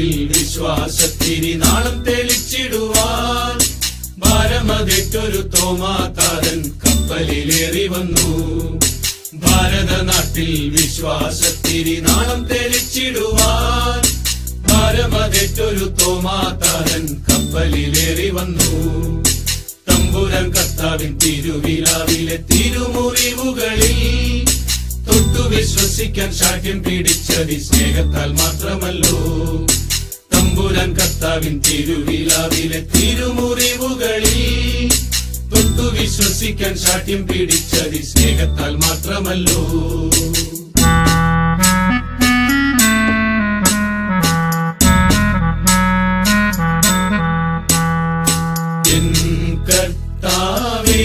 ഹൃദയത്തിൽ നാളം തെളിച്ചിടുവാൻ. ഭാരമതിട്ടൊരു തോമാതാരൻ കപ്പലിലേറി വന്നു. ഭാരതനാട്ടിൽ വിശ്വാസത്തിരി നാളം തെളിച്ചിടുവാൻ. ഭാരമതിട്ടൊരു തോമാതാരൻ കപ്പലിലേറി വന്നു. തമ്പുരൻ കർത്താവിൻ തിരുവിലാവിലെ തിരുമുറിവുകളിൽ തൊട്ടു വിശ്വസിക്കാൻ ശാഠ്യം പിടിച്ചതി സ്നേഹത്താൽ മാത്രമല്ലോ. തമ്പുരാൻ കർത്താവിൻ തിരുവിലാവിലെ തിരുമുറിവുകളിൽ തൊട്ടു വിശ്വസിക്കാൻ ശാഠ്യം പിടിച്ചതി സ്നേഹത്താൽ മാത്രമല്ലോ. എൻ കർത്താവേ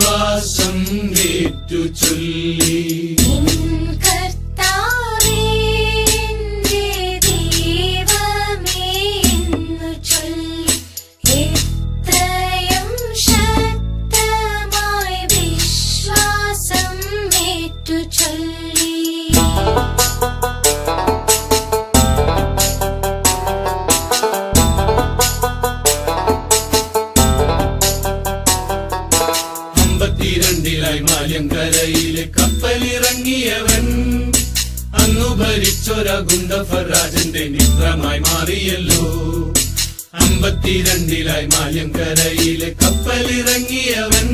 വിശ്വാസം ഏറ്റു ചൊല്ലി ഭരിച്ചൊര ഗുണ്ടഫരാജന്റെ മിത്രമായി മാറിയല്ലോ. അമ്പത്തിരണ്ടിലായി മാല്യങ്കരയിലെ കപ്പലിറങ്ങിയവൻ.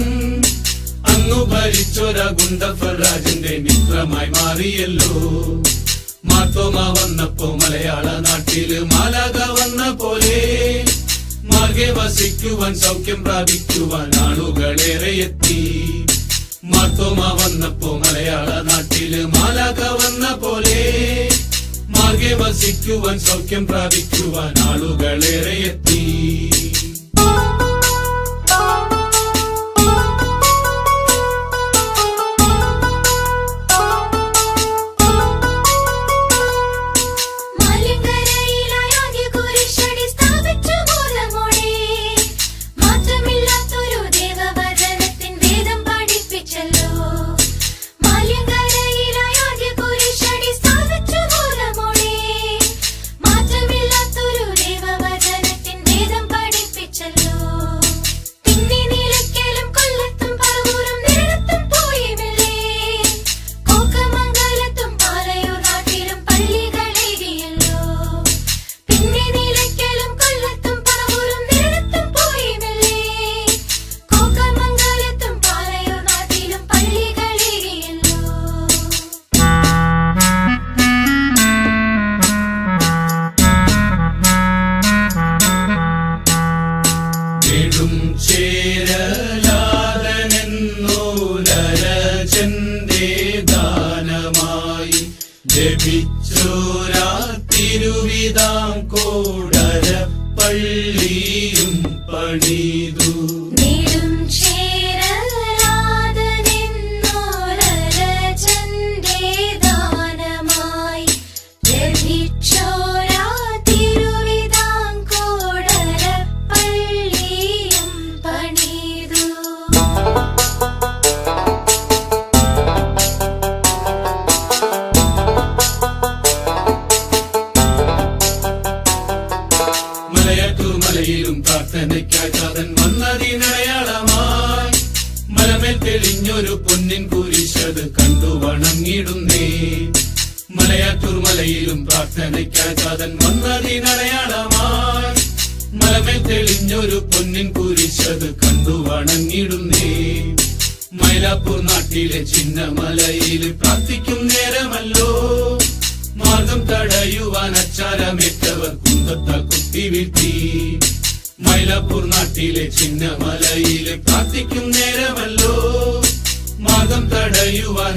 അങ്ങു ഭരിച്ചൊര ഗുണ്ടഫരാജന്റെ മിത്രമായി മാറിയല്ലോ. മാത്തോമ വന്നപ്പോ മലയാള നാട്ടിൽ മാലാക വന്ന പോലെ. മാർഗെ വസിക്കുവാൻ സൗഖ്യം പ്രാപിക്കുവാൻ ആളുകളേറെ എത്തി മാത്തോമ വന്നപ്പോ മലയാള നാട്ടിൽ മാലാക മാർഗെ വസിക്കുവാൻ സൗഖ്യം പ്രാപിക്കുവാൻ ആളുകളേറെ എത്തി. ചേരലാതനെന്നോരജന്റെ ദാനമായി ലഭിച്ചോരാ പ്രാർത്ഥനയ്ക്കായി താതൻ വന്നതിനടയാളമായി മലമേൽ തെളിഞ്ഞൊരു പൊന്നിൻ കുരിശത് കണ്ടു വണങ്ങിടുന്നേ. മലയാറ്റൂർ മലയിലും പ്രാർത്ഥനയ്ക്കായി താതൻ വന്നതിനടയാളമായി മലമേൽ തെളിഞ്ഞൊരു പൊന്നിൻ കുരിശത് കണ്ടു വണങ്ങിടുന്നേ. മൈലാപ്പൂർ നാട്ടിലെ ചിന്നമലയിൽ പ്രാർത്ഥിക്കും നേരമല്ലോ. മാർഗം തടയുവാൻ അച്ചാരമേറ്റവർ കുന്തത്താൽ കുത്തി വീഴ്ത്തി. മൈലാപ്പൂർ നാട്ടിലെ ചിന്നമലയിലെ പ്രാർത്ഥിക്കും നേരമല്ലോ. മാർഗം തടയുവാൻ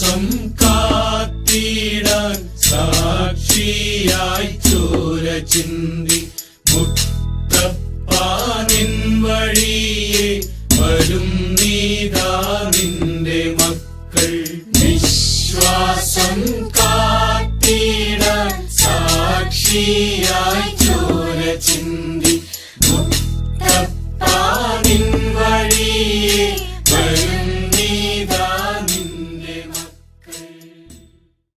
ദിവസം കാത്തിടാൻ സാക്ഷിയായി ചോര ചിന്തി മുട്ടപ്പാനിൻ വഴിയെ വരും നീതാ നിന്റെ മക്കൾ. വിശ്വാസം കാത്തിടാൻ സാക്ഷിയായി ചോര ചിന്തി